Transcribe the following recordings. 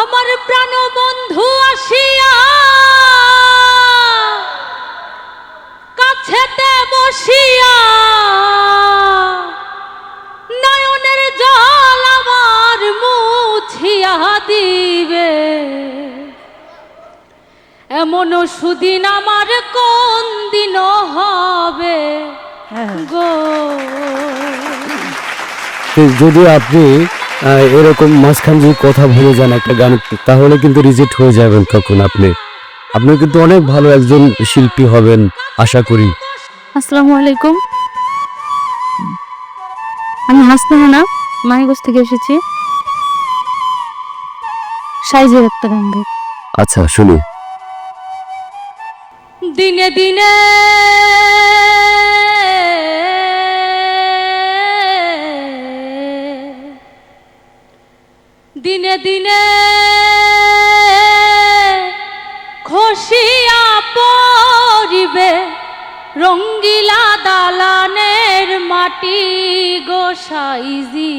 আমার প্রাণ বন্ধু আসিয়া কাছেতে বসিয়া নয়নের জল আমার মুছিয়া দিবে। এমন সুদিন আমার কোন দিন হবে গো? যদি আপনি এরকম মাঝখান যদি কথা ভুলে যান একটা গান তাহলে কিন্তু রিজেক্ট হয়ে যাবেন তখন আপনি। আপনি কিন্তু অনেক ভালো একজন শিল্পী হবেন আশা করি। আসসালামু আলাইকুম। আমি হাসনাহানা মাইগঞ্জ থেকে এসেছি। সাইজের একটা গান আচ্ছা শুনি। দিনে দিনে দিনে খসিয়া পরিবে রঙ্গিলা দালানের মাটি গোসাইজি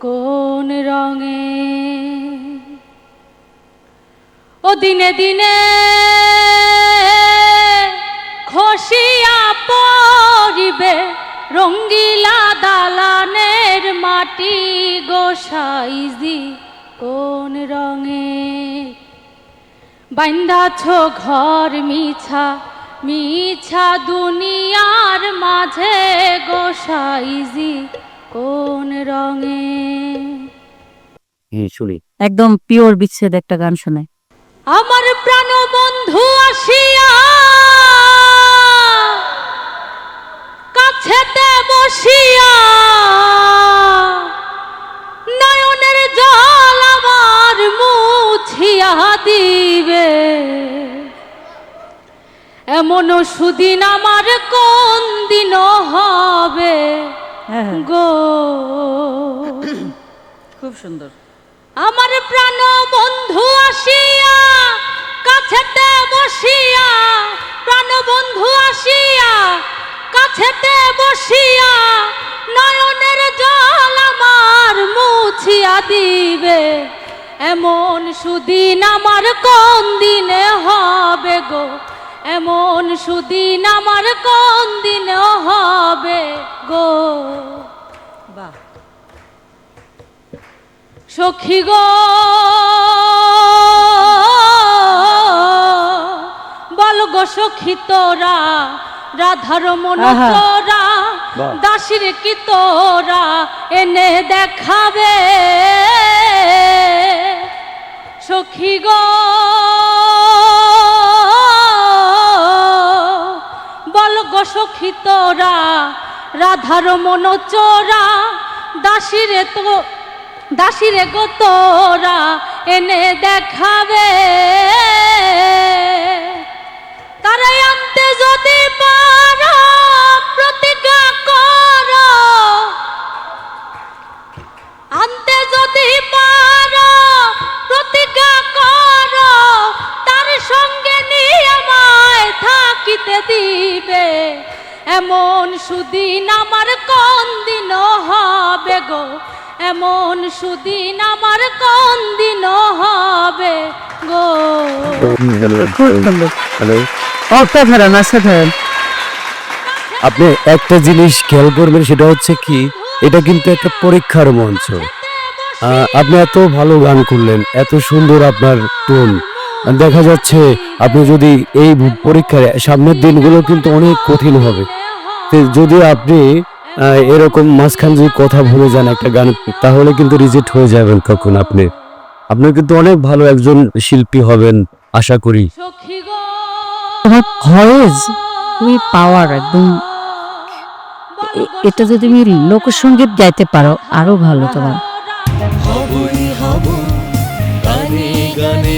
কোন রঙে? ও দিনে দিনে খসিয়া পরিবে রঙ্গিলা দালানের মাটি গোসাইজি কোন রঙে? বাইন্দাছ ঘর মিছা মিছা দুনিয়ার মাঝে গোসাইজি কোন রঙে? শুনি। একদম পিওর বিচ্ছেদ একটা গান শোনায় আমার প্রাণ বন্ধু আসিয়া কাছেতে বসিয়া এমন সুদিন আমার কোন দিন হবে গো? খুব সুন্দর। আমার প্রাণ বন্ধু আসিয়া কাছেতে বসিয়া প্রাণ বন্ধু আসিয়া কাছেতে বসিয়া নয়নের জল আমার মুছিয়া দিবে। এমন সুদিন আমার কোন দিনে হবে গো? এমন সুদিন আমার কোন দিনে হবে গো? বাহ। সখী গো বল গো সখী তোরা রাধার মন তোরা। দাসির কি তোরা এনে দেখাবে? সখী গো তোরা রাধার মন চোরা দাসিরে তো দাসিরে গো তোরা এনে দেখাবে। এমন সুদিন আমার কোন দিন হবে গো? এমন সুদিন আমার কোন দিন হবে গো? অসাধারণ অসাধারণ আপনি একটা জিনিস খেয়াল করবেন সেটা হচ্ছে কি এটা কিন্তু একটা পরীক্ষার মঞ্চ। আপনি এত ভালো গান করলেন এত সুন্দর আপনার টোন দেখা যাচ্ছে আপনি যদি এই পরীক্ষার সামনের দিনগুলো কিন্তু অনেক কঠিন হবে। যদি আপনি আহ, এরকম মাঝখান যদি কথা ভুলে যান একটা গান তাহলে কিন্তু রিজেক্ট হয়ে যাবেন কখন আপনি। আপনি কিন্তু অনেক ভালো একজন শিল্পী হবেন আশা করি। তোমার ভয়েস খুবই পাওয়ার একদম। এটা যদি তুমি লোকসঙ্গীত গাইতে পারো আরও ভালো তোমার। হবই হব গানে গানে